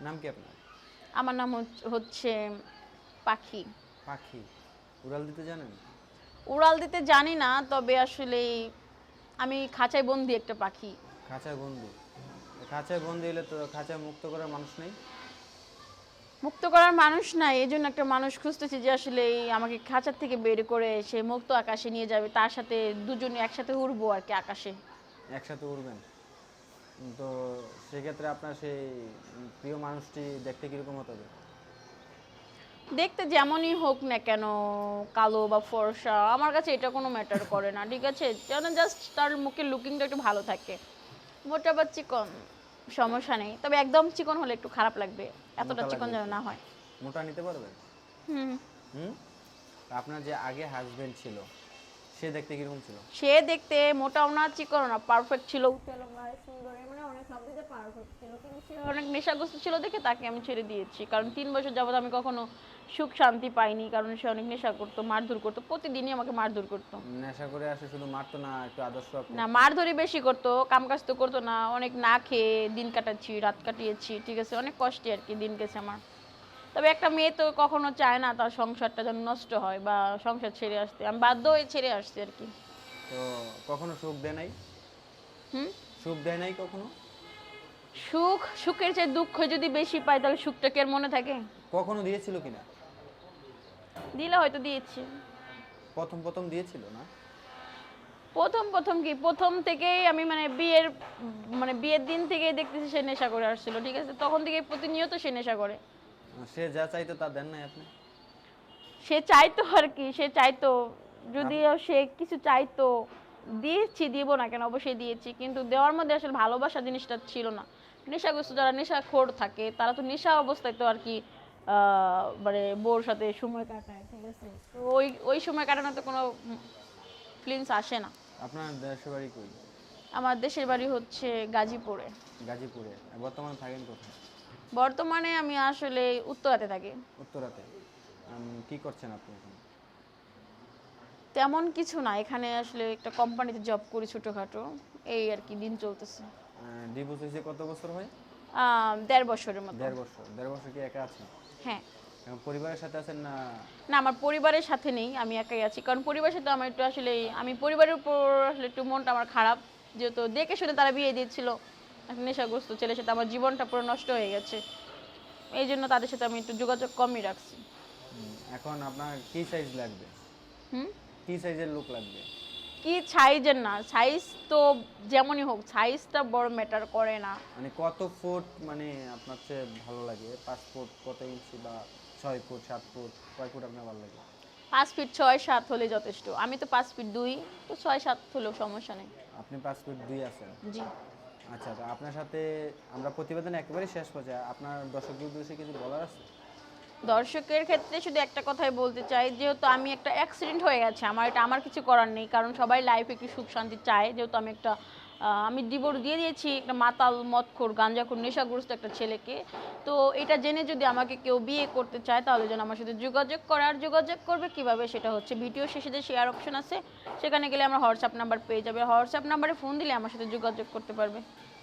নাম কি আপনার? আমার নাম হচ্ছে পাখি। পাখি। উড়াল দিতে জানেন? উড়াল দিতে জানি না তবে আসলে আমি খাঁচায় বন্দি একটা পাখি। খাঁচায় বন্দি? খাঁচায় বন্দি হলে তো খাঁচায় মুক্ত করার মানুষ নেই? মুক্ত করার মানুষ নাই এই জন্য একটা মানুষ খুঁজতেছি যে আসলে আমাকে খাঁচার থেকে বের করে সে মুক্ত আকাশে নিয়ে যাবে তার সাথে দুজনে একসাথে উড়বো আর কি আকাশে। একসাথে উড়বেন? তো সেক্ষেত্রে আপনার সেই প্রিয় মানুষটি দেখতে কীরকম হতে? হবে দেখতে যেমনই হোক না কেন কালো বা ফর্সা আমার কাছে এটা কোনো ম্যাটার করে না ঠিক আছে? যেন জাস্ট তার মুখের লুকিংটা একটু ভালো থাকে। মোটা বা চিকন সমস্যা নেই। তবে একদম চিকন হলে একটু খারাপ লাগবে এতটা চিকন যেন না হয়। মোটা নিতে পারবেন হুম। হুম? আপনার যে আগে হাজবেন্ড ছিল সে দেখতে কীরকম ছিল? সে দেখতে মোটাও না চিকন না পারফেক্ট ছিল। সুন্দর ছিল কিন্তু সে অনেক নেশাগ্রস্ত ছিল দেখে তাকে আমি ছেড়ে দিয়েছি। কারণ তিন বছর যাবত আমি কখনো সুখ শান্তি পাইনি কারণ সে অনেক নেশা করতো মারধর করতো প্রতিদিনই আমাকে মারধর করতো। নেশা করে আসে শুধু মারতো না একটু আদর্শ না মারধরি বেশি করতো কাম কাজ তো করতো না অনেক না খেয়ে দিন কাটাচ্ছি রাত কাটিয়েছি ঠিক আছে অনেক কষ্টে আর কি দিন গেছে আমার। তবে একটা মেয়ে তো কখনো চায় না তার সংসারটা যেন নষ্ট হয় বা সংসার ছেড়ে আসতে আমি বাধ্য হয়ে ছেড়ে আসছি আর কি। তো কখনো সুখ দেয় নাই? হুম? সুখ দেয় নাই কখনো? সুখ সুখের চেয়ে দুঃখ যদি বেশি পাই তাহলে সুখটা কি আর মনে থাকে? কখনো দিয়েছিল কিনা? দিলে হয়তো দিয়েছি। প্রথম প্রথম দিয়েছিল না? প্রথম প্রথম কি? প্রথম থেকেই আমি মানে বিয়ের মানে বিয়ের দিন থেকেই দেখতেছি সে নেশা করে আসছিল ঠিক আছে? তখন থেকেই প্রতিনিয়ত সে নেশা করে। সে যা চাইতো তা দেন নাই আপনি? সে চাইতো আর কি সে চাইতো। যদিও সে কিছু চাইতো দিয়েছি দিব না কেন? অবশ্যই দিয়েছি কিন্তু দেওয়ার মধ্যে আসলে ভালোবাসা জিনিসটা ছিল না। নেশাগ্রস্ত যারা নেশাখোর থাকে তারা তো নেশা অবস্থায় তো আর কি মানে বোর সাথে সময় কাটায় ঠিক আছে? তো ওই ওই সময় কাটানোতে কোনো ফিলিংস আসে না। আপনার দেশের বাড়ি কই? আমার দেশের বাড়ি হচ্ছে গাজীপুরে। গাজীপুরে। বর্তমানে থাকেন কোথায়? বর্তমানে আমি আসলে উত্তরাতে থাকি। উত্তরাতে। কি করছেন আপনি এখন? তেমন কিছু না। এখানে আসলে একটা কোম্পানিতে জব করি ছোটোখাটো। এই আর কি দিন চলতেছে। ডিভোর্স হয়েছে কত বছর হয় দেড় বছরের মতো। দেড় বছর। দেড় বছর কি একা আছেন? হ্যাঁ। পরিবারের সাথে আছেন না? না আমার পরিবারের সাথে নেই আমি একাই আছি। কারণ পরিবারের সাথে আমার একটু আসলে আমি পরিবারের উপর আসলে একটু মনটা আমার খারাপ। যেহেতু দেখে শুনে তারা বিয়ে একটা নেশাগ্রস্ত ছেলের সাথে আমার জীবনটা পুরো নষ্ট হয়ে গেছে। এই জন্য তাদের সাথে আমি একটু যোগাযোগ কমই রাখছি। এখন আপনার কি সাইজ লাগবে? হুম? কি সাইজের লোক লাগবে? কি সাইজের না সাইজ তো যেমনই হোক সাইজটা বড় ম্যাটার করে না। মানে কত ফুট মানে আপনার চেয়ে ভালো লাগে? পাঁচ ফুট কত ইঞ্চি বা ছয় ফুট সাত ফুট কয় ফুট আপনার ভালো লাগে? পাঁচ ফিট ছয় সাত হলে যথেষ্ট। আমি তো পাঁচ ফিট দুই তো ছয় সাত হলেও সমস্যা নেই। আপনি পাঁচ ফুট দুই আছেন? জি। আচ্ছা তো আপনার সাথে আমরা প্রতিবেদন একেবারে শেষ পর্যায়ে। আপনার দর্শকদের উদ্দেশ্যে কিছু বলার আছে? দর্শকের ক্ষেত্রে শুধু একটা কথাই বলতে চাই, যেহেতু আমি একটা অ্যাক্সিডেন্ট হয়ে গেছে, আমার এটা, আমার কিছু করার নেই, কারণ সবাই লাইফে একটু সুখ শান্তি চায়। যেহেতু আমি একটা আমি ডিভোর্স দিয়ে দিয়েছি, একটা মাতাল মদখোর গাঞ্জাখোর, নেশাগ্রস্ত একটা ছেলেকে। তো এটা জেনে যদি আমাকে কেউ বিয়ে করতে চায়, তাহলে যেন আমার সাথে যোগাযোগ করার যোগাযোগ করবে কীভাবে সেটা হচ্ছে ভিডিও শেষে যে শেয়ার অপশন আছে, সেখানে গেলে আমার হোয়াটসঅ্যাপ নাম্বার পেয়ে যাবে। হোয়াটসঅ্যাপ নাম্বারে ফোন দিলে আমার সাথে যোগাযোগ করতে পারবে।